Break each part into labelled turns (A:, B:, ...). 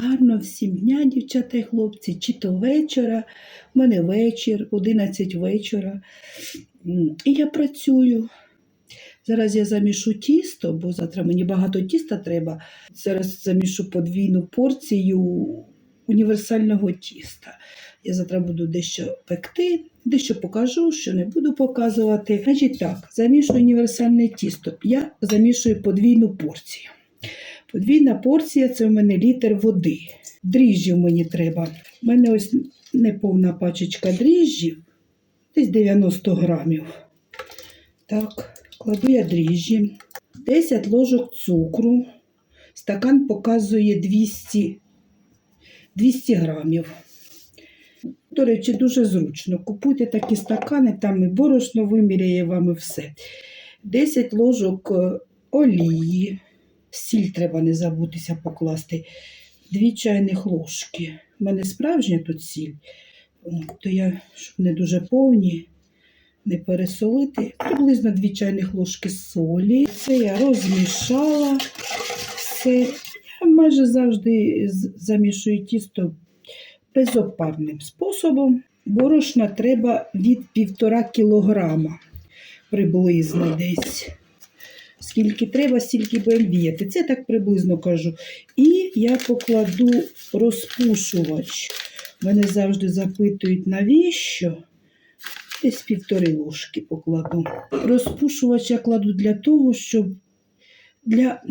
A: Гарно всім дня, дівчата і хлопці, чи то вечора. У мене вечір, 11 вечора. І я працюю. Зараз я замішу тісто, бо завтра мені багато тіста треба. Зараз замішу подвійну порцію універсального тіста. Я завтра буду дещо пекти, дещо покажу, що не буду показувати. Значить так, замішую універсальне тісто. Я замішую подвійну порцію. Подвійна порція це в мене літр води. Дріжджів мені треба. У мене ось неповна пачечка дріжджів, десь 90 грамів. Так, кладу я дріжджі. 10 ложок цукру. Стакан показує 200, 200 грамів. До речі, дуже зручно. Купуйте такі стакани, там і борошно виміряє вам і все. 10 ложок е, олії. Сіль треба не забутися покласти. Дві чайних ложки. У мене справжня тут сіль, то я, щоб не дуже повні, не пересолити. Приблизно дві чайних ложки солі. Це я розмішала. Все. Я майже завжди замішую тісто безопарним способом. Борошна треба від півтора кілограма приблизно десь. Скільки треба, стільки будемо віяти. Це так приблизно кажу. І я покладу розпушувач. Мене завжди запитують, навіщо? Десь півтори ложки покладу. Розпушувач я кладу для того, щоб для...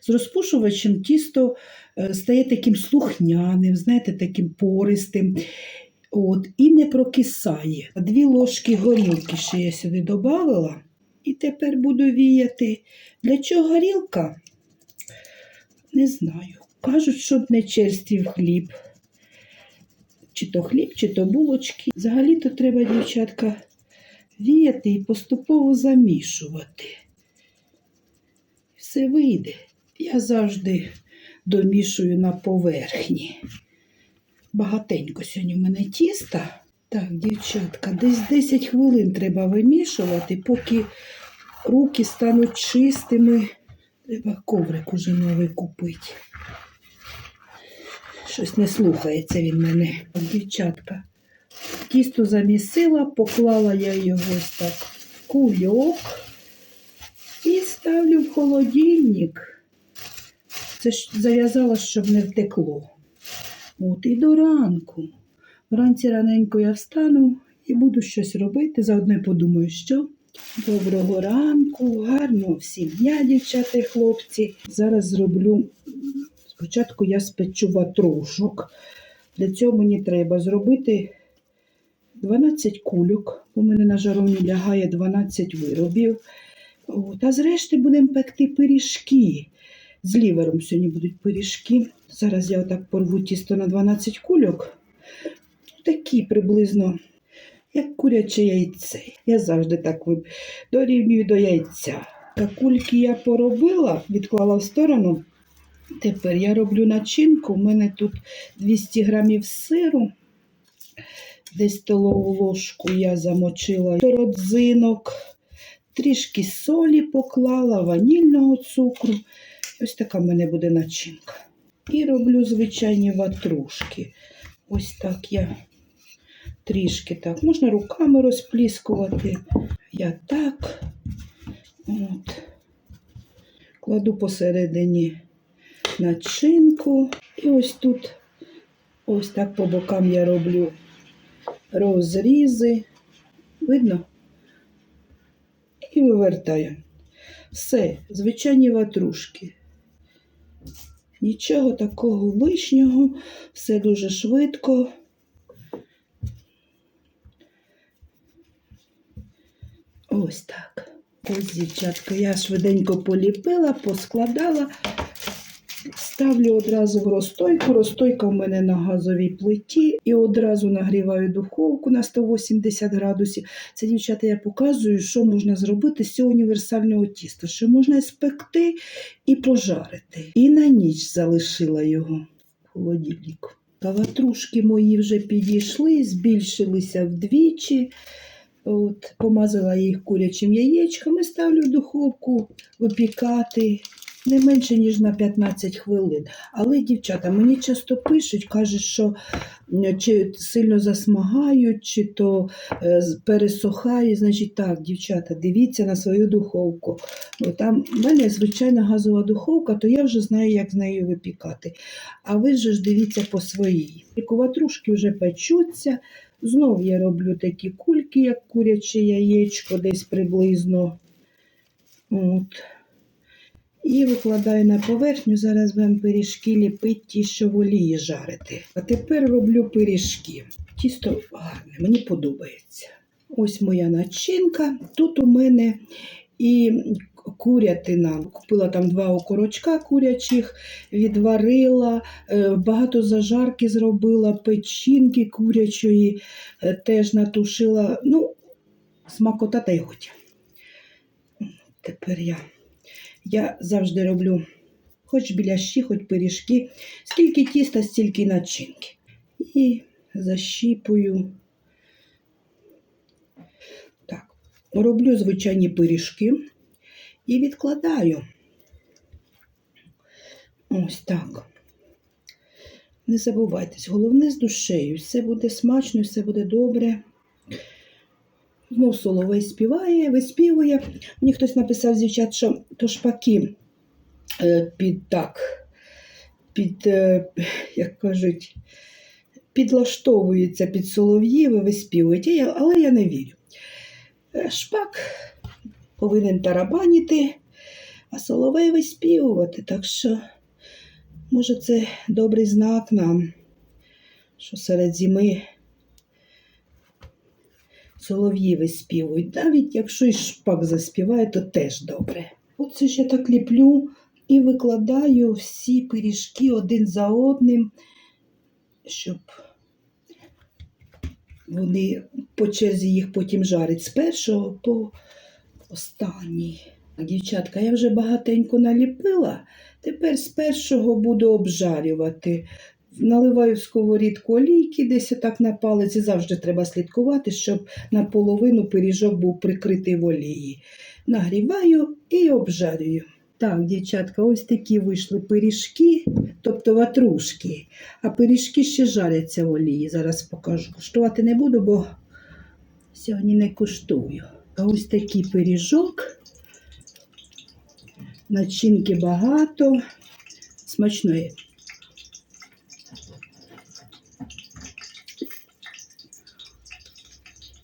A: з розпушувачем тісто е, стає таким слухняним, знаєте, таким пористим. От, і не прокисає. Дві ложки горілки ще я сюди додала. І тепер буду віяти. Для чого горілка? Не знаю. Кажуть, щоб не черствів хліб. Чи то хліб, чи то булочки. Взагалі-то треба, дівчатка, віяти і поступово замішувати. Все вийде. Я завжди домішую на поверхні. Багатенько сьогодні в мене тіста. Так, дівчатка, десь 10 хвилин треба вимішувати, поки руки стануть чистими. Треба коврик уже новий купити. Щось не слухається він мене. Дівчатка, тісто замісила, поклала я його ось так в кульок і ставлю в холодильник. Це ж зав'язала, щоб не втекло. От і до ранку. Вранці раненько я встану і буду щось робити. Заодно подумаю, що. Доброго ранку, гарного всім дня, дівчата і хлопці. Зараз зроблю. Спочатку я спечу ватрушок. Для цього мені треба зробити 12 кульок. У мене на жаровні лягає 12 виробів. От, а зрешти будемо пекти пиріжки. З лівером сьогодні будуть пиріжки. Зараз я отак порву тісто на 12 кульок. Такі приблизно, як куряче яйце. Я завжди так дорівнюю до яйця. Кульки я поробила, відклала в сторону. Тепер я роблю начинку. У мене тут 200 грамів сиру. Десь столову ложку я замочила родзинок, трішки солі поклала, ванільного цукру. Ось така в мене буде начинка. І роблю звичайні ватрушки. Ось так я трішки так. Можна руками розпліскувати. Я так. От. Кладу посередині начинку. І ось тут, ось так по бокам я роблю розрізи. Видно? І вивертаю. Все, звичайні ватрушки. Нічого такого лишнього, все дуже швидко. Ось так. Ось, дівчатка, я швиденько поліпила, поскладала, ставлю одразу в розстойку. Розстойка в мене на газовій плиті і одразу нагріваю духовку на 180 градусів. Це, дівчата, я показую, що можна зробити з цього універсального тіста, що можна спекти і пожарити. І на ніч залишила його в холодильнику. Каватрушки мої вже підійшли, збільшилися вдвічі. От, помазала їх курячим яєчком і ставлю в духовку випікати не менше, ніж на 15 хвилин. Але дівчата мені часто пишуть, кажуть, що чи сильно засмагають, чи то е, пересохає. Значить, так, дівчата, дивіться на свою духовку. Там в мене звичайна газова духовка, то я вже знаю, як з нею випікати. А ви ж дивіться по своїй. Ватрушки вже печуться. Знов я роблю такі кульки, як куряче яєчко, десь приблизно. От. І викладаю на поверхню. Зараз будемо пиріжки ліпити ті, що в олії жарити. А тепер роблю пиріжки. Тісто гарне, мені подобається. Ось моя начинка. Тут у мене і курятина. Купила там два окорочка курячих, відварила, е, багато зажарки зробила, печінки курячої е, теж натушила. Ну, смакота та й годі. Тепер я. Я завжди роблю хоч біляші, хоч пиріжки. Скільки тіста, стільки начинки. І защіпую. Так, роблю звичайні пиріжки і відкладаю. Ось так. Не забувайтесь, головне з душею. Все буде смачно, все буде добре. Знов соловей співає, виспівує. Мені хтось написав дівчат, що то шпаки е, під так, під, е, як кажуть, підлаштовуються під солов'їв і виспівують. Але я не вірю. Е, Шпак повинен тарабаніти, а соловей виспівувати. Так що, може, це добрий знак нам, що серед зими солов'ї виспівують. Навіть якщо і шпак заспіває, то теж добре. Оце ж я так ліплю і викладаю всі пиріжки один за одним, щоб вони по черзі їх потім жарить з першого по останній. Дівчатка, я вже багатенько наліпила. Тепер з першого буду обжарювати. Наливаю в сковорідку олійки, десь отак на палець. І завжди треба слідкувати, щоб наполовину пиріжок був прикритий в олії. Нагріваю і обжарюю. Так, дівчатка, ось такі вийшли пиріжки, тобто ватрушки. А пиріжки ще жаряться в олії. Зараз покажу. Куштувати не буду, бо сьогодні не куштую. А ось такий пиріжок. Начинки багато. Смачної.